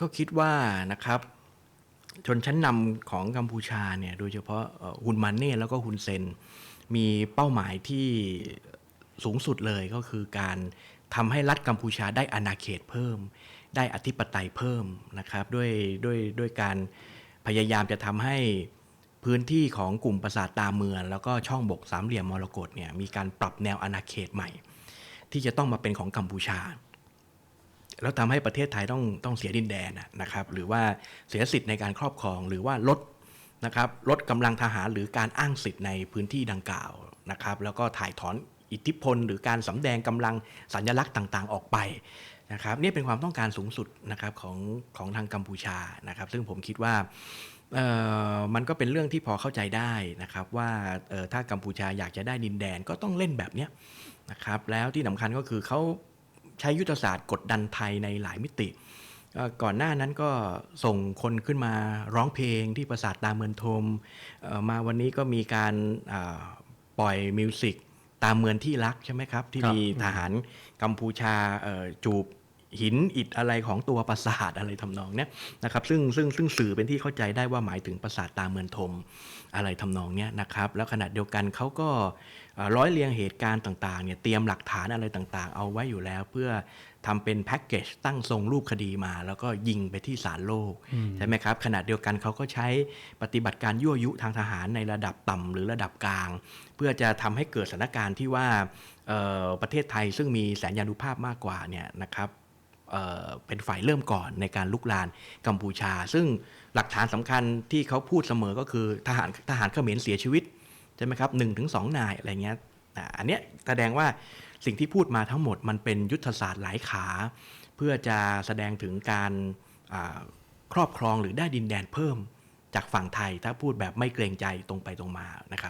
ก็คิดว่านะครับ ชนชั้นนำของกัมพูชาเนี่ยโดยเฉพาะฮุนมาเน่แล้วก็ฮุนเซน มีเป้าหมายที่สูงสุดเลยก็คือการทำให้รัฐกัมพูชาได้อาณาเขตเพิ่ม ได้อธิปไตยเพิ่มนะครับด้วยด้วยด้วยการพยายามจะทำให้พื้นที่ของกลุ่มปราสาทตาเมือง แล้วก็ช่องบกสามเหลี่ยมมรกตเนี่ยมีการปรับแนวอาณาเขตใหม่ ที่จะต้องมาเป็นของกัมพูชา แล้วทำให้ประเทศไทยต้องต้องเสียดินแดนนะครับ หรือว่าเสียสิทธิ์ในการครอบครองหรือว่าลดนะครับลดกำลังทหารหรือการอ้างสิทธิ์ในพื้นที่ดังกล่าวนะครับ แล้วก็ถ่ายถอนอิทธิพล หรือการสำแดงกำลังสัญลักษณ์ต่างๆ ออกไปนะครับ นี่เป็นความต้องการสูงสุดนะครับของของทางกัมพูชานะครับ ซึ่งผมคิดว่ามันก็เป็นเรื่องที่พอเข้าใจได้นะครับว่าถ้ากัมพูชาอยากจะได้ดินแดนก็ต้องเล่นแบบนี้นะครับแล้วที่สำคัญก็คือเขา ใช้ยุทธศาสตร์กดดันไทยในหลายมิติเอ่อก่อนหน้านั้นก็ส่งคนขึ้นมาร้องเพลงที่ปราสาทตาเมืองทมเอ่อมาวันนี้ก็มีการอ่าปล่อยมิวสิกตามเมืองที่รักใช่ไหมครับ ที่ครับมีทหารกัมพูชาเอ่อจูบ หินอิฐอะไรของตัวปราสาทอะไรทำนองเนี้ยนะครับซึ่งซึ่งซึ่งสื่อเป็นที่เข้าใจได้ว่าหมายถึงปราสาทตาเมืองทมอะไรทำนองเนี้ยนะครับแล้วขณะเดียวกันเขาก็เอ่อร้อยเรียงเหตุการณ์ต่างๆเนี่ยเตรียมหลักฐานอะไรต่างๆ เอาไว้อยู่แล้วเพื่อทำเป็นแพ็กเกจตั้งทรงรูปคดีมา แล้วก็ยิงไปที่ศาลโลกใช่ไหมครับขณะเดียวกันเขาก็ใช้ปฏิบัติการยั่วยุทางทหารในระดับต่ำหรือระดับกลาง เพื่อจะทำให้เกิดสถานการณ์ที่ว่าเอ่อประเทศไทยซึ่งมีแสนยานุภาพมากกว่าเนี่ยนะครับ เป็นฝ่ายเริ่มก่อนในการลุกลานกัมพูชา ซึ่งหลักฐานสำคัญที่เขาพูดเสมอก็คือทหารทหารเขมรเสียชีวิตใช่ไหมครับหนึ่งถึงสองนายอะไรเงี้ยอันเนี้ยแสดงว่าสิ่งที่พูดมาทั้งหมดมันเป็นยุทธศาสตร์หลายขา เพื่อจะแสดงถึงการครอบครองหรือได้ดินแดนเพิ่มจากฝั่งไทยถ้าพูดแบบไม่เกรงใจตรงไปตรงมานะครับ